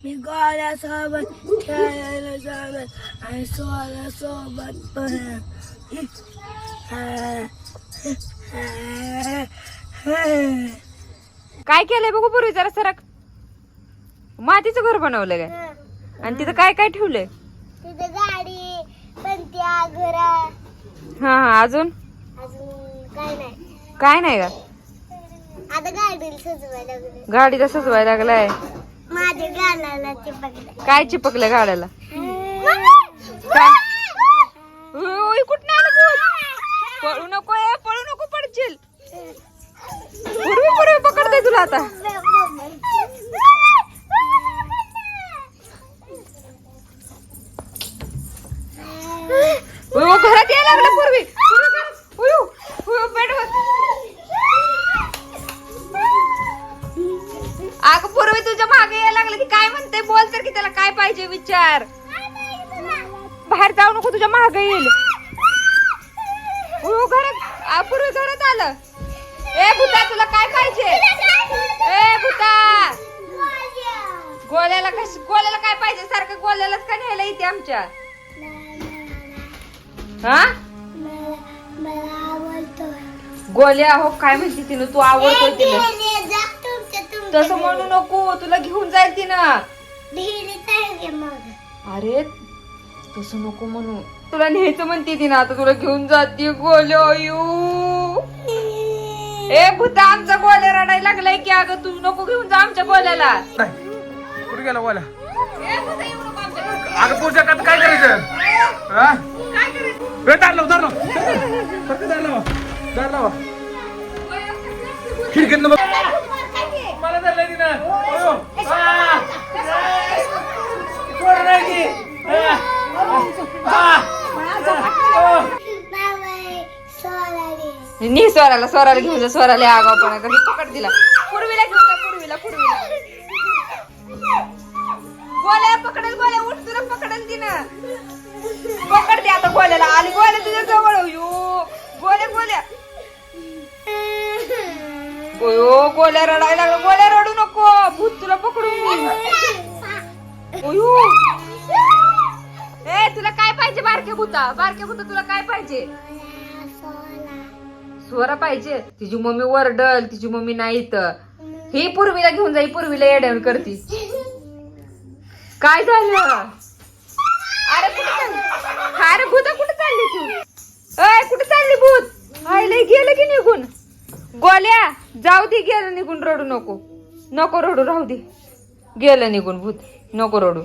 मी गोळ्यासोबत खेळायला जाणार आणि सोळ्यासोबत पण काय केलंय बघू पूर्वी जरा सरक. मातीचं घर बनवलं काय? आणि तिथं काय काय ठेवलंय? तिथे गाडी पंत्या घरा हा हा अजून? अजून काय नाही. काय नाही का? आता गाडीला सजवायला लागले गाडीला सजवायला लागलाय. माझ्या गालाला चिपकलं. काय चिपकलं गाड्याला काय? आलं भूत? पळू नको ए पळू नको पडशील. पूर्वी पूर्वी पकडते तुला आता. अगं पूर्वी तुझ्या मागे यायला लागलं की काय म्हणते? बोल तर की त्याला काय पाहिजे विचार. बाहेर जाऊ नको तुझ्या मागे येईल. घरात पूर्वी घरात आलं. ए भूता तुला काय पाहिजे? ए भूता. गोल्याला कश गोल्याला काय पाहिजे? सारखं गोल्यालाच का न्यायला येते आमच्या? हा? गोल्या हो काय म्हणते तिनं? तू आवडतोय तिला. तसं म्हणू नको तुला घेऊन जाईल तिनं अरे तसं नको म्हणू. तुला न्यायचं म्हणते ती ना आता तुला घेऊन जाते गोल्या अयो ए भूता आमचा गोल्या रडायला लागलाय की अगं तू नको घेऊन जा आमच्या गोल्याला नाही कुठे गेला बोला. अगं पूजा का काय करायचं? हा? ए, दार लाव दार लाव. फक्त दार लावा. दार लावा खिडकीतनं बघ. मला तिनं. नाही की. नी स्वराला स्वराला घेऊन जा स्वराला आगाव पण पकड दिला पूर्वीला घेऊन जा पूर्वीला पूर्वीला गोल्या पकडेल गोल्या उठ तुला पकडेल तिनं. पकड दे आता गोल्याला. आली गोल्या तुझ्या जवळ यो गोल्या गोल्या. ओयो गोल्या रडायला लागला. गोल्या बारक्या भूता बारक्या भूता तुला काय पाहिजे? स्वरा पाहिजे. तिची मम्मी वरडल तिची मम्मी नाही तर ही पूर्वीला घेऊन जाई पूर्वीला येड्यावर करती. काय झालं? अरे कुठे अरे भूत कुठे चालली तू? अय कुठे चालली भूत? आईला गेलं की निघून. गोल्या जाऊ दे गेलं निघून रडू नको. नको रडू राहू दे. गेलं निघून भूत. नको रडू.